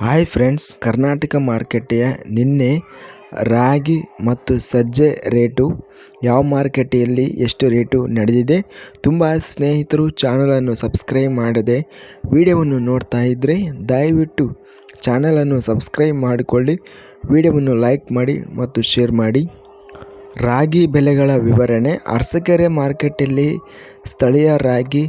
Hi friends Karnataka ಮಾರುಕಟ್ಟೆಯ ನಿನ್ನೆ ರಾಗಿ ಮತ್ತು ಸಜ್ಜೆ ರೇಟು. ಯಾವ ಮಾರ್ಕೆಟೆಯಲ್ಲಿ ಎಷ್ಟು ರೇಟು ನಡೆದಿದೆ? ತುಂಬ ಸ್ನೇಹಿತರು ಚಾನಲನ್ನು ಸಬ್ಸ್ಕ್ರೈಬ್ ಮಾಡದೆ ವಿಡಿಯೋವನ್ನು ನೋಡ್ತಾ ಇದ್ದರೆ ದಯವಿಟ್ಟು ಚಾನಲನ್ನು ಸಬ್ಸ್ಕ್ರೈಬ್ ಮಾಡಿಕೊಳ್ಳಿ, ವಿಡಿಯೋವನ್ನು ಲೈಕ್ ಮಾಡಿ ಮತ್ತು ಶೇರ್ ಮಾಡಿ. ರಾಗಿ ಬೆಲೆಗಳ ವಿವರಣೆ. ಅರಸಕೆರೆ ಮಾರ್ಕೆಟಲ್ಲಿ ಸ್ಥಳೀಯ ರಾಗಿ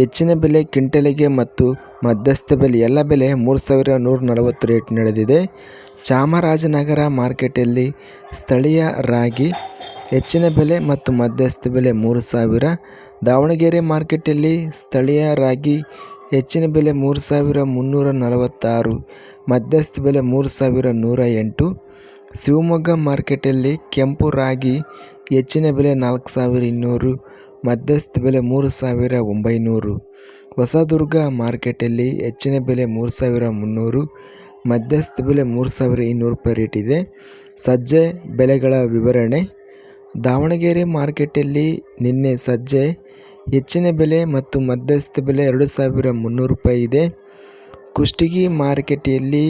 ಹೆಚ್ಚಿನ ಬೆಲೆ, ಕ್ವಿಂಟಲಿಗೆ ಮತ್ತು ಮಧ್ಯಸ್ಥ ಬೆಲೆ, ಎಲ್ಲ ಬೆಲೆ ಮೂರು ಸಾವಿರ ನೂರ ನಲವತ್ತು ರೇಟ್ ನಡೆದಿದೆ. ಚಾಮರಾಜನಗರ ಮಾರ್ಕೆಟಲ್ಲಿ ಸ್ಥಳೀಯ ರಾಗಿ, ಹೆಚ್ಚಿನ ಬೆಲೆ ಮತ್ತು ಮಧ್ಯಸ್ಥ ಬೆಲೆ ಮೂರು ಸಾವಿರ. ದಾವಣಗೆರೆ ಮಾರ್ಕೆಟಲ್ಲಿ ಸ್ಥಳೀಯ ರಾಗಿ, ಹೆಚ್ಚಿನ ಬೆಲೆ ಮೂರು ಸಾವಿರ ಮುನ್ನೂರ ನಲವತ್ತಾರು. ಮಧ್ಯಸ್ಥ ಬೆಲೆ ಮೂರು ಸಾವಿರ ನೂರ ಎಂಟು. ಶಿವಮೊಗ್ಗ ಮಾರ್ಕೆಟಲ್ಲಿ ಕೆಂಪು ರಾಗಿ, ಹೆಚ್ಚಿನ ಬೆಲೆ ನಾಲ್ಕು ಸಾವಿರ ಇನ್ನೂರು. ಮಧ್ಯಸ್ಥ ಬೆಲೆ ಮೂರು ಸಾವಿರ ಒಂಬೈನೂರು. ಹೊಸದುರ್ಗ ಮಾರ್ಕೆಟಲ್ಲಿ ಹೆಚ್ಚಿನ ಬೆಲೆ ಮೂರು ಸಾವಿರ ಮುನ್ನೂರು, ಮಧ್ಯಸ್ಥ ಬೆಲೆ ಮೂರು ಸಾವಿರ ಇನ್ನೂರು ರೂಪಾಯಿ ರೇಟ್ ಇದೆ. ಸಜ್ಜೆ ಬೆಲೆಗಳ ವಿವರಣೆ. ದಾವಣಗೆರೆ ಮಾರ್ಕೆಟಲ್ಲಿ ನಿನ್ನೆ ಸಜ್ಜೆ, ಹೆಚ್ಚಿನ ಬೆಲೆ ಮತ್ತು ಮಧ್ಯಸ್ಥ ಬೆಲೆ ಎರಡು ಸಾವಿರ ಮುನ್ನೂರು ರೂಪಾಯಿ ಇದೆ. ಕುಷ್ಟಗಿ ಮಾರ್ಕೆಟಲ್ಲಿ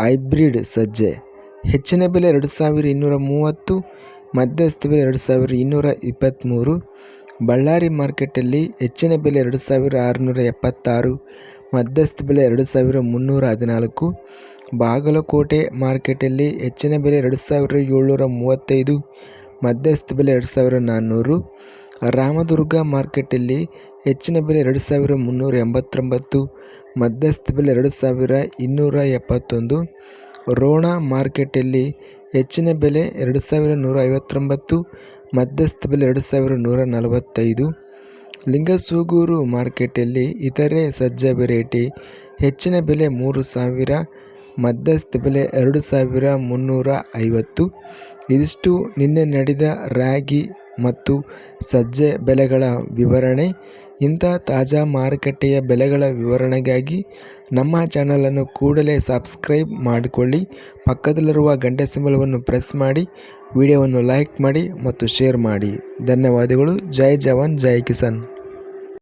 ಹೈಬ್ರಿಡ್ ಸಜ್ಜೆ, ಹೆಚ್ಚಿನ ಬೆಲೆ ಎರಡು ಸಾವಿರ ಇನ್ನೂರ ಮೂವತ್ತು, ಮಧ್ಯಸ್ಥ ಬೆಲೆ ಎರಡು ಸಾವಿರ ಇನ್ನೂರ ಇಪ್ಪತ್ತ್ಮೂರು ಬಳ್ಳಾರಿ ಮಾರ್ಕೆಟಲ್ಲಿ ಹೆಚ್ಚಿನ ಬೆಲೆ ಎರಡು ಸಾವಿರ ಆರುನೂರ ಎಪ್ಪತ್ತಾರು, ಮಧ್ಯಸ್ಥ ಬೆಲೆ ಎರಡು ಸಾವಿರ ಮುನ್ನೂರ ಹದಿನಾಲ್ಕು, ಬಾಗಲಕೋಟೆ ಮಾರ್ಕೆಟಲ್ಲಿ ಹೆಚ್ಚಿನ ಬೆಲೆ ಎರಡು ಸಾವಿರ ಏಳ್ನೂರ ಮೂವತ್ತೈದು, ಮಧ್ಯಸ್ಥ ಬೆಲೆ ಎರಡು ಸಾವಿರ ನಾನ್ನೂರು, ರಾಮದುರ್ಗ ಮಾರ್ಕೆಟಲ್ಲಿ ಹೆಚ್ಚಿನ ಬೆಲೆ ಎರಡು ಸಾವಿರ ಮುನ್ನೂರ ಎಂಬತ್ತೊಂಬತ್ತು, ಮಧ್ಯಸ್ಥ ಬೆಲೆ ಎರಡು ಸಾವಿರ ಇನ್ನೂರ ಎಪ್ಪತ್ತೊಂದು, ರೋಣ ಮಾರ್ಕೆಟಲ್ಲಿ ಹೆಚ್ಚಿನ ಬೆಲೆ ಎರಡು ಸಾವಿರ ನೂರ ಐವತ್ತೊಂಬತ್ತು ಮಧ್ಯಸ್ಥ ಬೆಲೆ ಎರಡು ಸಾವಿರ ನೂರ ನಲವತ್ತೈದು. ಲಿಂಗಸೂಗೂರು ಮಾರ್ಕೆಟಲ್ಲಿ ಇತರೆ ಸಜ್ಜೆ ವೆರೈಟಿ. ಹೆಚ್ಚಿನ ಬೆಲೆ ಮೂರು ಸಾವಿರ, ಮಧ್ಯಸ್ಥ ಬೆಲೆ ಎರಡು ಸಾವಿರ ಮುನ್ನೂರ ಐವತ್ತು. ಇದಿಷ್ಟು ನಿನ್ನೆ ನಡೆದ ರಾಗಿ ಮತ್ತು ಸಜ್ಜೆ ಬೆಲೆಗಳ ವಿವರಣೆ. ಇಂಥ ತಾಜಾ ಮಾರುಕಟ್ಟೆಯ ಬೆಲೆಗಳ ವಿವರಣೆಗಾಗಿ ನಮ್ಮ ಚಾನಲನ್ನು ಕೂಡಲೇ ಸಬ್ಸ್ಕ್ರೈಬ್ ಮಾಡಿಕೊಳ್ಳಿ. ಪಕ್ಕದಲ್ಲಿರುವ ಗಂಟೆ ಸಿಂಬಲವನ್ನು ಪ್ರೆಸ್ ಮಾಡಿ, ವಿಡಿಯೋವನ್ನು ಲೈಕ್ ಮಾಡಿ ಮತ್ತು ಶೇರ್ ಮಾಡಿ. ಧನ್ಯವಾದಗಳು. ಜೈ ಜವಾನ್, ಜೈ ಕಿಸಾನ್.